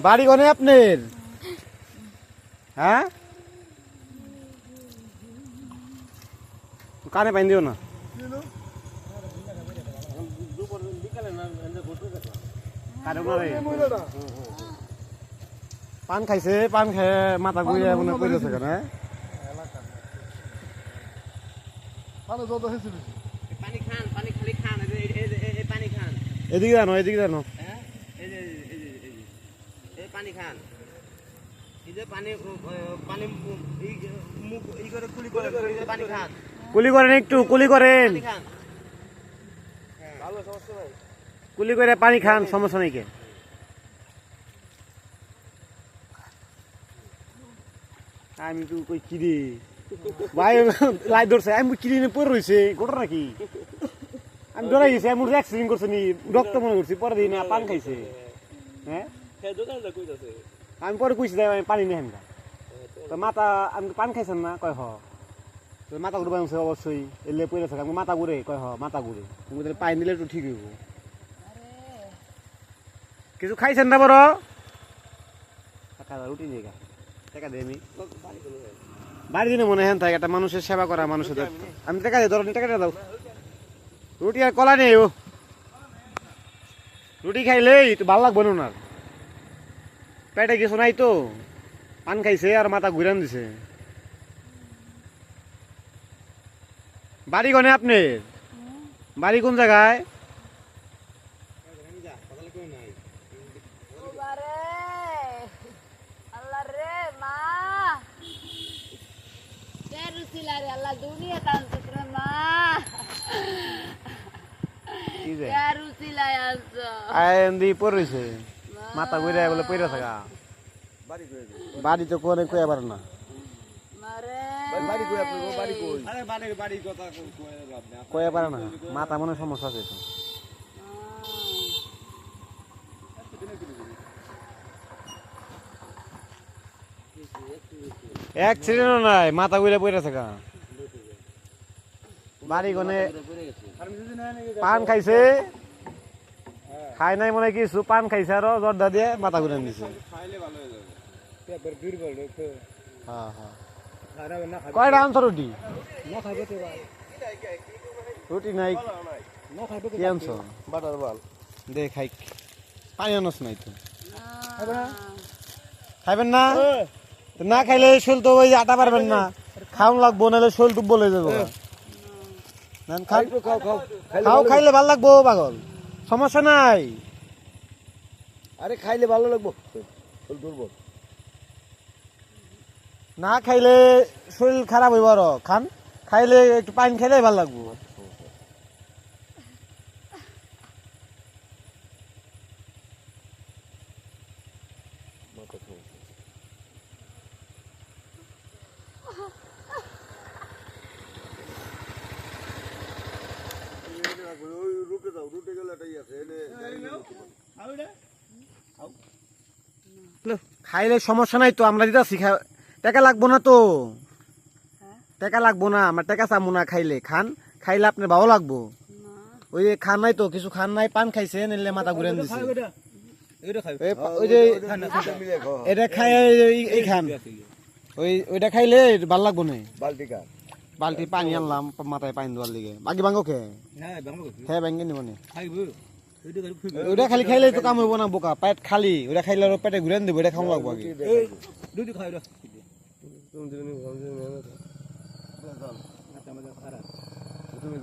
বাড়ি কোনে আপনার? হ্যাঁ? কানে পাইন দিও না। পান খাইছে পান খেয়ে মাথা ঘুরে মনে করেছে কেন হ্যাঁ? পানি যত হয়েছিল পানি খান। কুলি করে এই যে পানি খান। কুলি করেন একটু কুলি করেন। নাই কুলি করে পানি খান সমস্যা নেই কে। আমি তো কই কিরি। ভাই লাই ধরছে আমি কিরি নিয়ে পড়ে রয়েছে ঘটনা কি? আমি ডরাই গেছি আমি অ্যাক্সিডেন্ট করছে নি রক্ত মনে করছি পরে দিন পান খাইছে। হ্যাঁ হ্যাঁ? আমি পরে কইছি দেয় আমি পানি নেই হেনকা তো মাথা আমি পান খাইছেন না? কয় হ। তো মাথা ঘুরে বাংছে অবশ্যই এলে পড়ে থাকে আমি মাথা ঘুরে কয় হ মাথা ঘুরে তুমি তাহলে পানি দিলে একটু ঠিক হইব। কিছু খাইছেন না বড়? টাকা রুটি নিয়ে গা। টাকা দে আমি। বাড়ি দিনে মনে হেন থাকে একটা মানুষের সেবা করা মানুষের আমি টাকা দিই ধরো টাকাটা দাও। রুটি আর কলা নেই ও রুটি খাইলেই তো ভালো লাগবে না ওনার পেটে কিছু নাই তো। পান খাইছে আর মাথা ঘুরান দিছে। বাড়ি কোনে আপনি? বাড়ি কোন জায়গায়? বাবারে আল্লাহ রে মা। কে রুচিলা রে আল্লাহ দুনিয়া টানছে মা কি যে কে রুচিলা আছো আইন্দি পড়ছে মাথা ঘুরে বলে পড়ে থাকা। বাড়ি তো কোনে কয়ে পারে না। কয়ে পারে না। মাথা মনে সমস্যা আছে তো অ্যাক্সিডেন্টও নাই মাথা ঘুরে পড়ে থাকা। বাড়ি কোনে? পান খাইছে? খাই নাই মনে কিছু পান খাইছে আর জর্দা দিয়ে মাথা ঘুরে দিছে খাইলে ভালো হয়ে যাবে পেপার দুর্বল রেখে হ্যাঁ হ্যাঁ খারাপ না কয়টা আনছো রুটি না খাবে তো ভাই। রুটি নাই কি আনছো বাটার বাল দে খাই। পানি আনস নাই তো। না। খাইবেন না? না খাইলে শোল তো ওই আটা পারবেন না। খাওন লাগবো নাহলে শোল টুপ বলে যাব। খাও খাইলে ভালো লাগবো পাগল। সমস্যা নাই। আরে খাইলে ভালো লাগবো। দুর্বল। না খাইলে শরীর খারাপ হইব আর। খান খাইলে একটু পানি খাইলে ভালো লাগবো। ওই রুটে যাও রুটে গেলে এটাই আছে এনে খাইলে সমস্যা নাই তো আমরা দিতেছি টাকা লাগবো না তো। টাকা লাগবো না আমার টাকা চামু না খাইলে। খান খাইলে আপনার ভালো লাগবো। ওই যে খান নাই তো কিছু খান নাই পান খাইছে নিলে মাথা ঘুরে দিছে এটা খাই এই ওই যে এটা খাই এই- খান। ওই ওইটা খাইলে ভালো লাগবো না। কার বালতি পানি আনলাম মাথায় পানি দেওয়ার লিগে। বাকি ভাঙ্গো খে হ্যাঁ হ্যাঁ ব্যাঙ্গে নিব নে খাইবো খালি খাইলে তো কাম হইব না বোকা পেট খালি। ওটা খাইলে আর পেটে ঘুরে দেবো এটা খাওয়া লাগবো আগে। তুমি